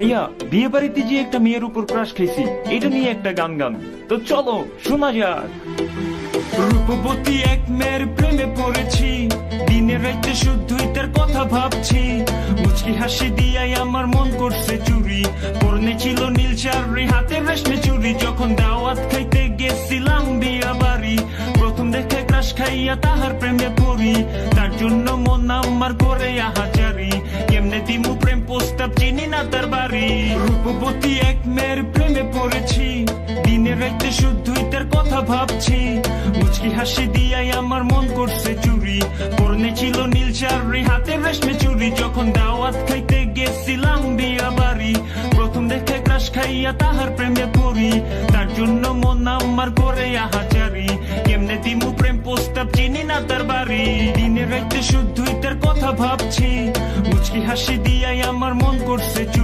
ভাইয়া, বিয়ে বাড়িতে যে একটা মেয়ের উপর ক্রাশ খাইছি এটা নিয়ে একটা গান গান তো চলো, শোনা যাক। রূপবতী এক মেয়ের প্রেমে পড়েছি দিনে রাইতে শুধুই তার কথা ভাবছি। মুচকি হাসি দিয়াই আমার মন করছে চুরি, পরনে ছিল নীল চারি হাতে রেশমে চুরি। যখন দাওয়াত খাইতে গেছিলাম বিয়া বাড়ি, প্রথম দেখে ক্রাশ খাইয়া তাহার প্রেমে পড়ি। তার জন্য মন আমার করে আহাচারি কেমনে দিমু প্রেম প্রস্তাব, চিনি না তার রূপবতী এক মেয়ের প্রেমে পড়েছি। দিনে রাইতে শুধুই তার কথা ভাবছি। মুচকি হাসি দিয়াই আমার মন করছে চুরি। পরনে ছিল নীল চারি হাতে রেশমে চুরি। যখন দাওয়াত খাইতে গেছিলাম বিয়া বাড়ি, প্রথম দেখে ক্রাশ খাইয়া তাহার প্রেমে পড়ি। তার জন্য মন আমার করে আহাচারি। কেমনে দিমু প্রেম প্রস্তাব, চিনি না তার বাড়ি। দিনে রাইতে শুধুই তার কথা ভাবছি। মুচকি হাসি দিয়াই আমার মন করছে চুরি।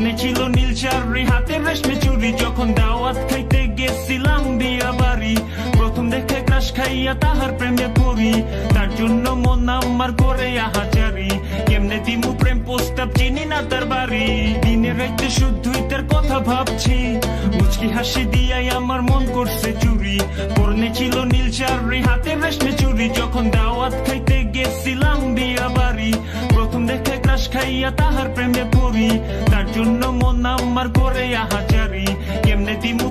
পরনে ছিল নীল চারি হাতে রেশমে চুরি যখন দাওয়াত খাইতে গেছিলাম বিয়া বাড়ি, প্রথম দেখে ক্রাশ খাইয়া তাহার প্রেমে পড়ি। তার জন্য মন আমার করে আহাচারি। কেমনে দিমু প্রেম প্রস্তাব, চিনি না তার বাড়ি। দিনে রাইতে তার কথা ভাবছি। মুচকি হাসি দিয়াই আমার মন করছে চুরি। পরনে ছিল নীল হাতে চুরি যখন দাওয়াত খাইতে গেছিলাম বিয়া বাড়ি, প্রথম দেখে ক্রাশ খাইয়া তাহার প্রেমে পড়ি। নাম্বার করে আহাজারি কেমনে দিমু